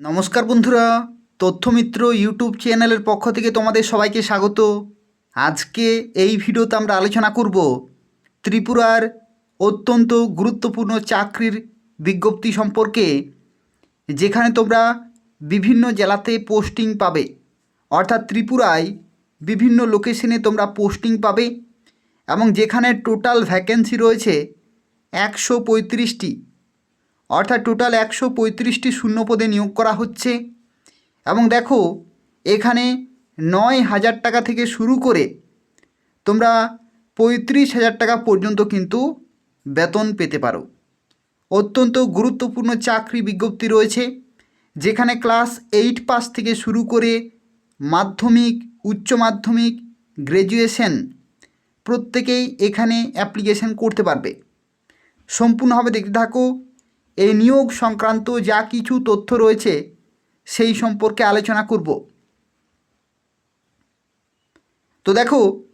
নমস্কার বন্ধুরা, তথ্যমিত্র ইউটিউব চ্যানেলের পক্ষ থেকে তোমাদের সবাইকে স্বাগত। আজকে এই ভিডিওতে আমরা আলোচনা করব ত্রিপুরার অত্যন্ত গুরুত্বপূর্ণ চাকরির বিজ্ঞপ্তি সম্পর্কে, যেখানে তোমরা বিভিন্ন জেলাতে পোস্টিং পাবে। অর্থাৎ ত্রিপুরায় বিভিন্ন লোকেশনে তোমরা পোস্টিং পাবে এবং যেখানে টোটাল ভ্যাকেন্সি রয়েছে একশো পঁয়ত্রিশটি। অর্থাৎ টোটাল একশো পঁয়ত্রিশটি শূন্য পদে নিয়োগ করা হচ্ছে। এবং দেখো, এখানে নয় হাজার টাকা থেকে শুরু করে তোমরা পঁয়ত্রিশ হাজার টাকা পর্যন্ত কিন্তু বেতন পেতে পারো। অত্যন্ত গুরুত্বপূর্ণ চাকরি বিজ্ঞপ্তি রয়েছে, যেখানে ক্লাস এইট পাস থেকে শুরু করে মাধ্যমিক, উচ্চ মাধ্যমিক গ্র্যাজুয়েশন প্রত্যেকেই এখানে অ্যাপ্লিকেশন করতে পারবে। সম্পূর্ণভাবে দেখতে থাকো এই নিয়োগ সংক্রান্ত যা কিছু তথ্য রয়েছে, সেই সম্পর্কে আলোচনা করব। তো দেখো,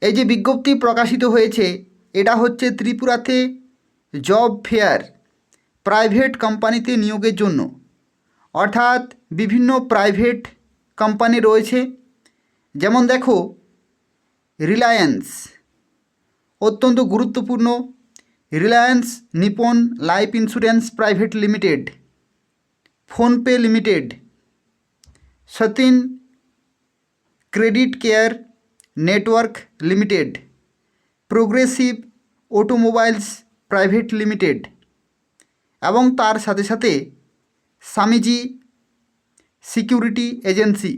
এই যে বিজ্ঞপ্তি প্রকাশিত হয়েছে, এটা হচ্ছে ত্রিপুরাতে জব ফেয়ার প্রাইভেট কোম্পানিতে নিয়োগের জন্য। অর্থাৎ বিভিন্ন প্রাইভেট কোম্পানি রয়েছে। যেমন দেখো, রিলায়েন্স অত্যন্ত গুরুত্বপূর্ণ। Reliance, Nippon, life insurance private limited, PhonePe limited, Satin credit care network limited, progressive automobiles private limited এবং তার সাথে সাথে স্বামীজি সিকিউরিটি এজেন্সি।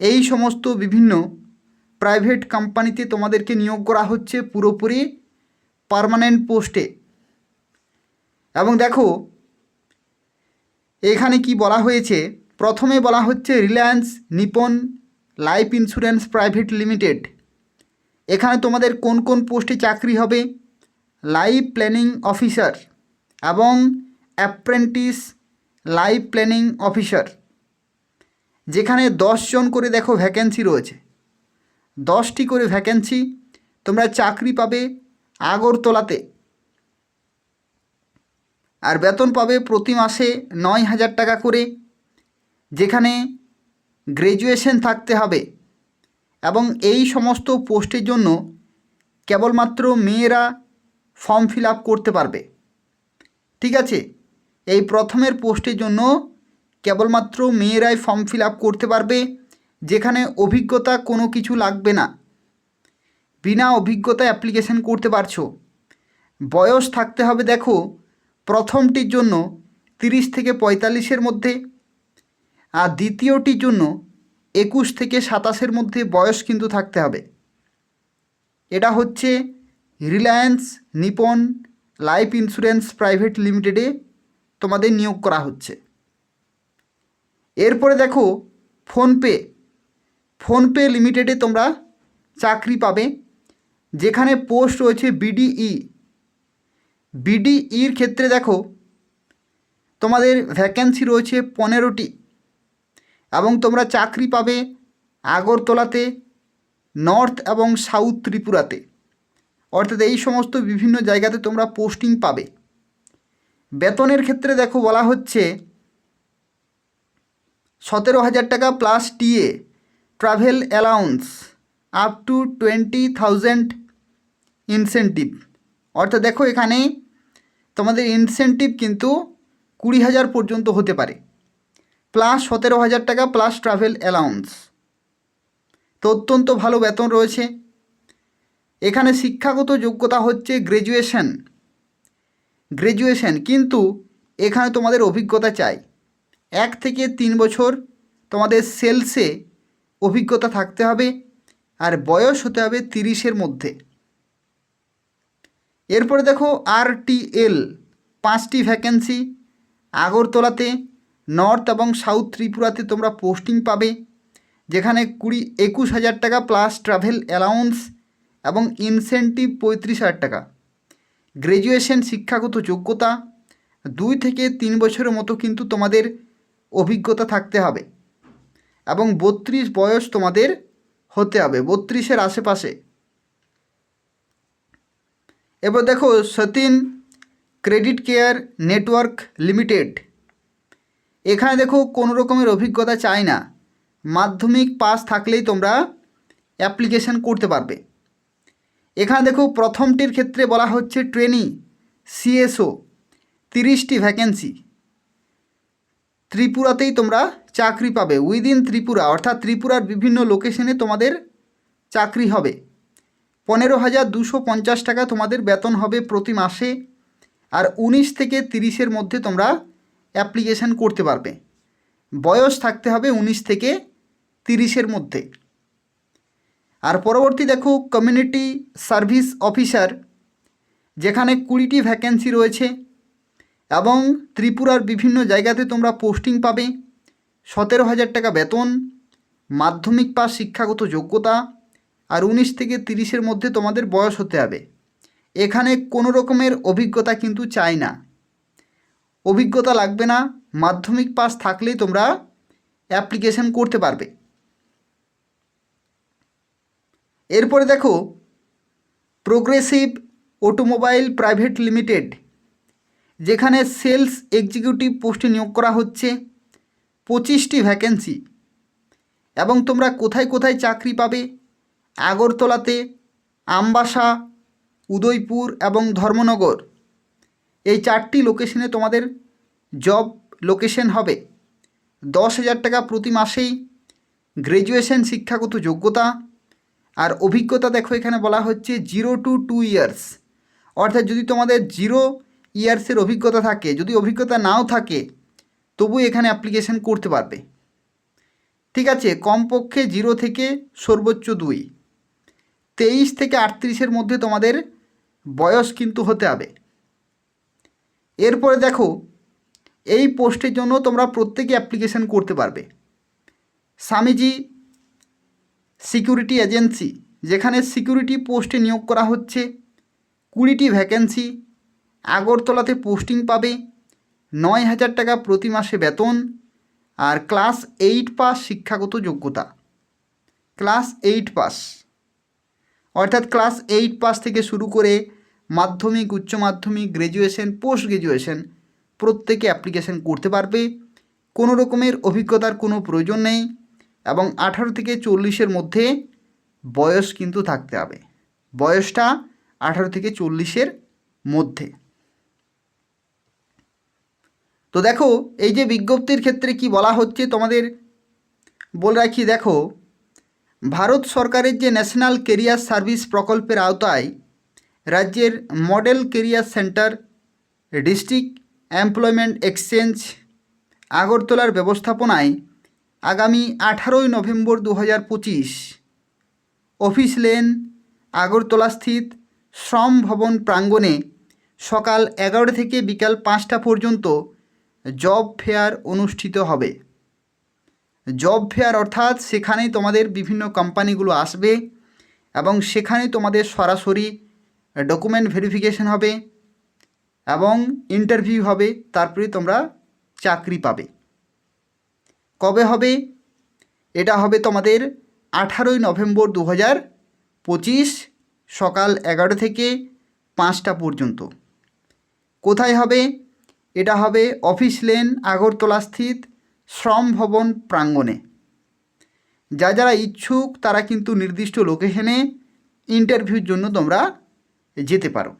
এই সমস্ত বিভিন্ন প্রাইভেট কোম্পানিতে তোমাদেরকে নিয়োগ করা হচ্ছে পুরোপুরি পার্মানেন্ট পোস্টে এবং দেখো, এখানে কি বলা হয়েছে? প্রথমে বলা হচ্ছে Reliance Nippon life insurance private limited এখানে তোমাদের কোন কোন পোস্টে চাকরি হবে? লাইফ প্ল্যানিং অফিসার এবং অ্যাপ্রেন্টিস লাইফ প্ল্যানিং অফিসার যেখানে জন করে দেখো ভ্যাকেন্সি রয়েছে। দশটি করে ভ্যাকেন্সি তোমরা চাকরি পাবে আগরতলাতে। আর বেতন পাবে প্রতি মাসে নয় হাজার টাকা করে, যেখানে গ্র্যাজুয়েশন থাকতে হবে। এবং এই সমস্ত পোস্টের জন্য কেবলমাত্র মেয়েরা ফর্ম ফিল আপ করতে পারবে। ঠিক আছে? এই প্রথমের পোস্টের জন্য কেবলমাত্র মেয়েরাই ফর্ম ফিল আপ করতে পারবে, যেখানে অভিজ্ঞতা কোনো কিছু লাগবে না। বিনা অভিজ্ঞতায় অ্যাপ্লিকেশন করতে পারছ। বয়স থাকতে হবে দেখো, প্রথমটির জন্য তিরিশ থেকে পঁয়তাল্লিশের মধ্যে আর দ্বিতীয়টির জন্য একুশ থেকে সাতাশের মধ্যে বয়স কিন্তু থাকতে হবে। এটা হচ্ছে Reliance Nippon life insurance private লিমিটেডে তোমাদের নিয়োগ করা হচ্ছে। এরপরে দেখো ফোনপে ফোনপে লিমিটেডে তোমরা চাকরি পাবে। যেখানে পোস্ট রয়েছে বিডিই। বিডিইর ক্ষেত্রে দেখো, তোমাদের ভ্যাকেন্সি রয়েছে পনেরোটি এবং তোমরা চাকরি পাবে আগরতলাতে নর্থ এবং সাউথ ত্রিপুরাতে। অর্থাৎ এই সমস্ত বিভিন্ন জায়গাতে তোমরা পোস্টিং পাবে। বেতনের ক্ষেত্রে দেখো বলা হচ্ছে সতেরো হাজার টাকা plus TA travel allowance up to twenty thousand incentive অর্থাৎ দেখো এখানে তোমাদের ইনসেন্টিভ কিন্তু কুড়ি হাজার পর্যন্ত হতে পারে। প্লাস সতেরো হাজার টাকা প্লাস ট্রাভেল অ্যালাউন্স তো অত্যন্ত ভালো বেতন রয়েছে। এখানে শিক্ষাগত যোগ্যতা হচ্ছে গ্র্যাজুয়েশন গ্র্যাজুয়েশন কিন্তু এখানে তোমাদের অভিজ্ঞতা চাই। এক থেকে তিন বছর তোমাদের সেলসে অভিজ্ঞতা থাকতে হবে। আর বয়স হতে হবে তিরিশের মধ্যে। এরপরে দেখো আর এল পাঁচটি ভ্যাকেন্সি আগরতলাতে নর্থ এবং সাউথ ত্রিপুরাতে তোমরা পোস্টিং পাবে, যেখানে কুড়ি, একুশ হাজার টাকা প্লাস ট্রাভেল অ্যালাউন্স এবং ইনসেন্টিভ পঁয়ত্রিশ হাজার টাকা। গ্র্যাজুয়েশন শিক্ষাগত যোগ্যতা, দুই থেকে তিন বছরের মতো কিন্তু তোমাদের অভিজ্ঞতা থাকতে হবে এবং বত্রিশ বয়স তোমাদের হতে হবে, বত্রিশের আশেপাশে। এবার দেখো Satin credit care network limited এখানে দেখো কোনো রকমের অভিজ্ঞতা চাই না। মাধ্যমিক পাস থাকলেই তোমরা অ্যাপ্লিকেশন করতে পারবে। এখানে দেখো প্রথমটির ক্ষেত্রে বলা হচ্ছে ট্রেনি সিএসও তিরিশটি ভ্যাকেন্সি ত্রিপুরাতেই তোমরা চাকরি পাবে। উইদিন ত্রিপুরা, অর্থাৎ ত্রিপুরার বিভিন্ন লোকেশনে তোমাদের চাকরি হবে। পনেরো হাজার দুশো পঞ্চাশ টাকা তোমাদের বেতন হবে প্রতি মাসে আর উনিশ থেকে তিরিশের মধ্যে তোমরা অ্যাপ্লিকেশান করতে পারবে। বয়স থাকতে হবে উনিশ থেকে তিরিশের মধ্যে। আর পরবর্তী দেখো কমিউনিটি সার্ভিস অফিসার যেখানে কুড়িটি ভ্যাকেন্সি রয়েছে এবং ত্রিপুরার বিভিন্ন জায়গাতে তোমরা পোস্টিং পাবে। সতেরো হাজার টাকা বেতন, মাধ্যমিক পাস, শিক্ষাগত যোগ্যতা আর উনিশ থেকে তিরিশের মধ্যে তোমাদের বয়স হতে হবে। এখানে কোনো রকমের অভিজ্ঞতা কিন্তু চাই না। অভিজ্ঞতা লাগবে না, মাধ্যমিক পাস থাকলেই তোমরা অ্যাপ্লিকেশন করতে পারবে। এরপরে দেখো প্রোগ্রেসিভ অটোমোবাইল প্রাইভেট লিমিটেড যেখানে সেলস এক্সিকিউটিভ পোস্টে নিয়োগ করা হচ্ছে। পঁচিশটি ভ্যাকেন্সি এবং তোমরা কোথায় কোথায় চাকরি পাবে? আগরতলাতে আমবাসা, উদয়পুর এবং ধর্মনগর। এই চারটি লোকেশনে তোমাদের জব লোকেশন হবে। দশ হাজার টাকা প্রতি মাসেই গ্র্যাজুয়েশন শিক্ষাগত যোগ্যতা। আর অভিজ্ঞতা দেখো এখানে বলা হচ্ছে জিরো টু টু ইয়ার্স অর্থাৎ যদি তোমাদের জিরো ইয়ার্সের অভিজ্ঞতা থাকে, যদি অভিজ্ঞতা নাও থাকে তবু এখানে অ্যাপ্লিকেশন করতে পারবে। ঠিক আছে, কমপক্ষে জিরো থেকে সর্বোচ্চ দুই। তেইশ থেকে আটত্রিশের মধ্যে তোমাদের বয়স কিন্তু হতে হবে। এরপরে দেখো, এই পোস্টের জন্য তোমরা প্রত্যেকে অ্যাপ্লিকেশন করতে পারবে। স্বামীজি সিকিউরিটি এজেন্সি, যেখানে সিকিউরিটি পোস্টে নিয়োগ করা হচ্ছে। কুড়িটি ভ্যাকেন্সি, আগরতলাতে পোস্টিং পাবে, নয় হাজার টাকা প্রতি মাসে বেতন আর ক্লাস এইট পাস শিক্ষাগত যোগ্যতা। Class eight pass. অর্থাৎ ক্লাস এইট পাস থেকে শুরু করে মাধ্যমিক, উচ্চ মাধ্যমিক গ্র্যাজুয়েশন পোস্ট গ্র্যাজুয়েশন প্রত্যেকে অ্যাপ্লিকেশন করতে পারবে। কোনো রকমের অভিজ্ঞতার কোনো প্রয়োজন নেই এবং আঠারো থেকে চল্লিশের মধ্যে বয়স কিন্তু থাকতে হবে। বয়সটা আঠারো থেকে চল্লিশের মধ্যে। তো দেখো, এই যে বিজ্ঞপ্তির ক্ষেত্রে কি বলা হচ্ছে তোমাদের? বলে রাখি, দেখো ভারত সরকারের যে ন্যাশনাল কেরিয়ার সার্ভিস প্রকল্পের আওতায় রাজ্যের model career centre, district employment exchange, আগরতলার ব্যবস্থাপনায় আগামী আঠারোই নভেম্বর দু হাজার পঁচিশ অফিস লেন আগরতলা স্থিত শ্রম ভবন প্রাঙ্গণে সকাল এগারোটা থেকে বিকাল পাঁচটা পর্যন্ত জব ফেয়ার অনুষ্ঠিত হবে। জব ফেয়ার অর্থাৎ সেখানে তোমাদের বিভিন্ন কোম্পানিগুলো আসবে এবং সেখানে তোমাদের সরাসরি ডকুমেন্ট ভেরিফিকেশন হবে এবং ইন্টারভিউ হবে, তারপরে তোমরা চাকরি পাবে। কবে হবে? এটা হবে তোমাদের আঠারোই নভেম্বর দু হাজার পঁচিশ সকাল এগারো থেকে পাঁচটা পর্যন্ত। কোথায় হবে? এটা হবে অফিস লেন আগরতলা স্থিত শ্রম ভবন প্রাঙ্গণে। যা যারা ইচ্ছুক, তারা কিন্তু নির্দিষ্ট লোকেশনে ইন্টারভিউর জন্য তোমরা যেতে পারো।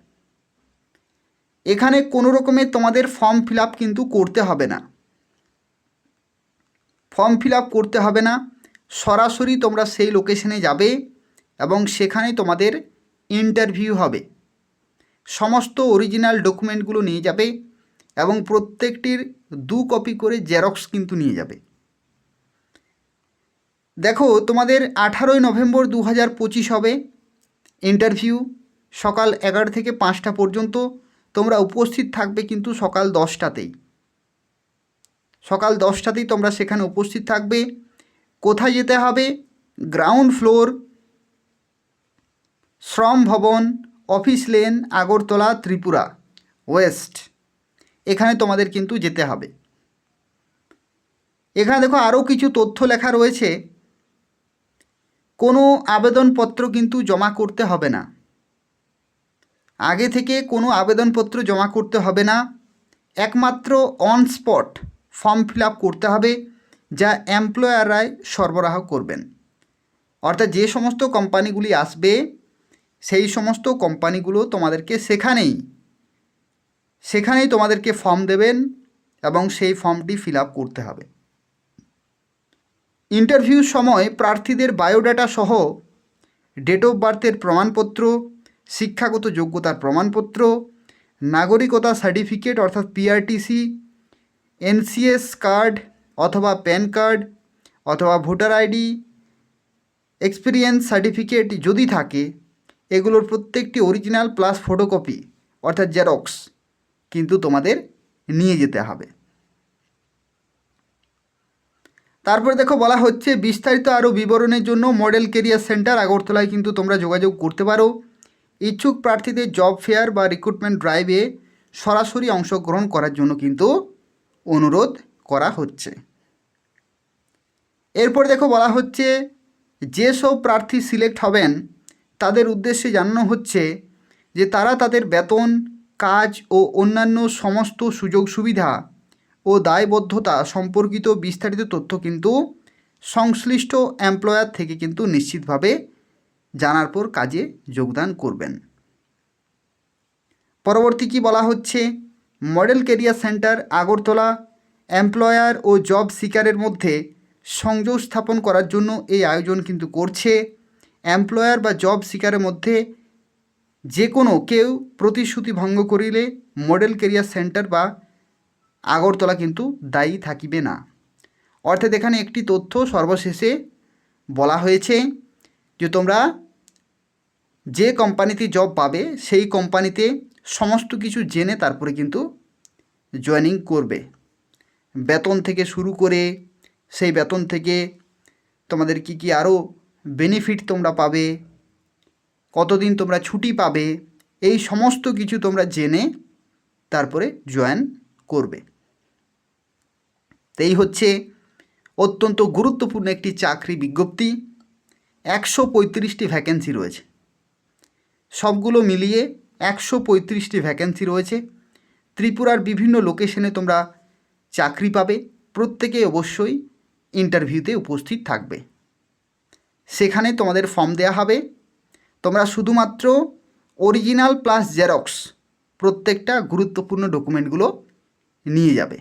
এখানে কোনো রকমের তোমাদের ফর্ম ফিল কিন্তু করতে হবে না। ফর্ম ফিল করতে হবে না। সরাসরি তোমরা সেই লোকেশনে যাবে এবং সেখানে তোমাদের ইন্টারভিউ হবে। সমস্ত অরিজিনাল ডকুমেন্টগুলো নিয়ে যাবে। এবং প্রত্যেকটির দু কপি করে জেরক্স কিন্তু নিয়ে যাবে। দেখো, তোমাদের আঠারোই নভেম্বর দু হাজার পঁচিশ হবে। ইন্টারভিউ সকাল এগারো থেকে পাঁচটা পর্যন্ত তোমরা উপস্থিত থাকবে কিন্তু সকাল দশটাতেই। সকাল দশটাতেই তোমরা সেখানে উপস্থিত থাকবে। কোথায় যেতে হবে? গ্রাউন্ড ফ্লোর শ্রম ভবন office lane Agartala, Tripura west এখানে তোমাদের কিন্তু যেতে হবে। এখানে দেখো আরও কিছু তথ্য লেখা রয়েছে। কোনো আবেদনপত্র কিন্তু জমা করতে হবে না। আগে থেকে কোনো আবেদনপত্র জমা করতে হবে না। একমাত্র অন স্পট ফর্ম ফিল করতে হবে, যা এমপ্লয়াররাই সরবরাহ করবেন। অর্থাৎ যে সমস্ত কোম্পানিগুলি আসবে, সেই সমস্ত কোম্পানিগুলো তোমাদেরকে সেখানেই সেখানেই তোমাদেরকে ফর্ম দেবেন এবং সেই ফর্মটি ফিল আপ করতে হবে। ইন্টারভিউর সময় প্রার্থীদের বায়োডাটা সহ ডেট অফ বার্থের প্রমাণপত্র, শিক্ষাগত যোগ্যতার প্রমাণপত্র, নাগরিকতা সার্টিফিকেট অর্থাৎ পিআরটিসি এনসিএস কার্ড অথবা প্যান কার্ড অথবা ভোটার আইডি এক্সপিরিয়েন্স সার্টিফিকেট যদি থাকে, এগুলোর প্রত্যেকটি অরিজিনাল প্লাস ফটোকপি অর্থাৎ জেরক্স কিন্তু তোমাদের নিয়ে যেতে হবে। তারপরে দেখো বলা হচ্ছে, বিস্তারিত আরও বিবরণের জন্য মডেল কেরিয়ার সেন্টার আগরতলায় কিন্তু তোমরা যোগাযোগ করতে পারো। ইচ্ছুক প্রার্থীদের জব ফেয়ার বা রিক্রুটমেন্ট ড্রাইভে সরাসরি অংশগ্রহণ করার জন্য কিন্তু অনুরোধ করা হচ্ছে। এরপর দেখো বলা হচ্ছে, যেসব প্রার্থী সিলেক্ট হবেন, তাদের উদ্দেশ্যে জানানো হচ্ছে যে তারা তাদের বেতন কাজ ও অন্যান্য সমস্ত সুযোগ সুবিধা ও দায়বদ্ধতা সম্পর্কিত বিস্তারিত তথ্য কিন্তু সংশ্লিষ্ট এমপ্লয়ার থেকে কিন্তু নিশ্চিতভাবে জানার পর কাজে যোগদান করবেন। পরবর্তী কি বলা হচ্ছে? Model career centre Agartala employer ও জব সিকারের মধ্যে সংযোগ স্থাপন করার জন্য এই আয়োজন কিন্তু করছে। এমপ্লয়ার বা জব সিকারের মধ্যে যে কোনো কেউ প্রতিশ্রুতি ভঙ্গ করিলে মডেল কেরিয়ার সেন্টার বা আগরতলা কিন্তু দায়ী থাকিবে না। অর্থাৎ এখানে একটি তথ্য সর্বশেষে বলা হয়েছে যে তোমরা যে কোম্পানিতে জব পাবে, সেই কোম্পানিতে সমস্ত কিছু জেনে তারপরে কিন্তু জয়েনিং করবে। বেতন থেকে শুরু করে সেই বেতন থেকে তোমাদের কি কি আরও বেনিফিট তোমরা পাবে কতদিন তোমরা ছুটি পাবে, এই সমস্ত কিছু তোমরা জেনে তারপরে জয়েন করবে। এই হচ্ছে অত্যন্ত গুরুত্বপূর্ণ একটি চাকরি বিজ্ঞপ্তি। একশো পঁয়ত্রিশটি ভ্যাকেন্সি রয়েছে। সবগুলো মিলিয়ে একশো পঁয়ত্রিশটি ভ্যাকেন্সি রয়েছে। ত্রিপুরার বিভিন্ন লোকেশনে তোমরা চাকরি পাবে। প্রত্যেকে অবশ্যই ইন্টারভিউতে উপস্থিত থাকবে। সেখানে তোমাদের ফর্ম দেওয়া হবে। তোমরা শুধুমাত্র অরিজিনাল প্লাস জেরক্স প্রত্যেকটা গুরুত্বপূর্ণ ডকুমেন্টগুলো নিয়ে যাবে।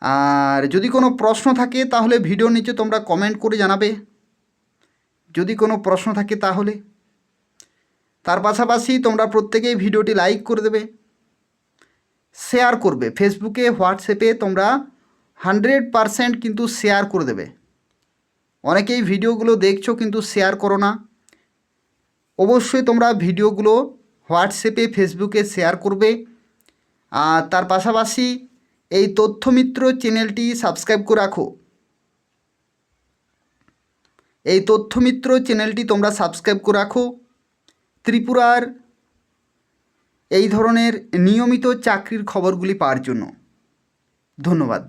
আর যদি কোনো প্রশ্ন থাকে, তাহলে ভিডিওর নিচে তোমরা কমেন্ট করে জানাবে। যদি কোনো প্রশ্ন থাকে, তাহলে। তার পাশাপাশি তোমরা প্রত্যেকেই ভিডিওটি লাইক করে দেবে। শেয়ার করবে। ফেসবুকে হোয়াটসঅ্যাপে তোমরা হান্ড্রেড পারসেন্ট কিন্তু শেয়ার করে দেবে। অনেকেই ভিডিওগুলো দেখছ কিন্তু শেয়ার করো না। অবশ্যই তোমরা ভিডিওগুলো হোয়াটসঅ্যাপে ফেসবুকে শেয়ার করবে। আর তার পাশাপাশি এই তথ্যমিত্র চ্যানেলটি সাবস্ক্রাইব করে রাখো। এই তথ্যমিত্র চ্যানেলটি তোমরা সাবস্ক্রাইব করে রাখো। ত্রিপুরার এই ধরনের নিয়মিত চাকরির খবরগুলি পাওয়ার জন্য। ধন্যবাদ।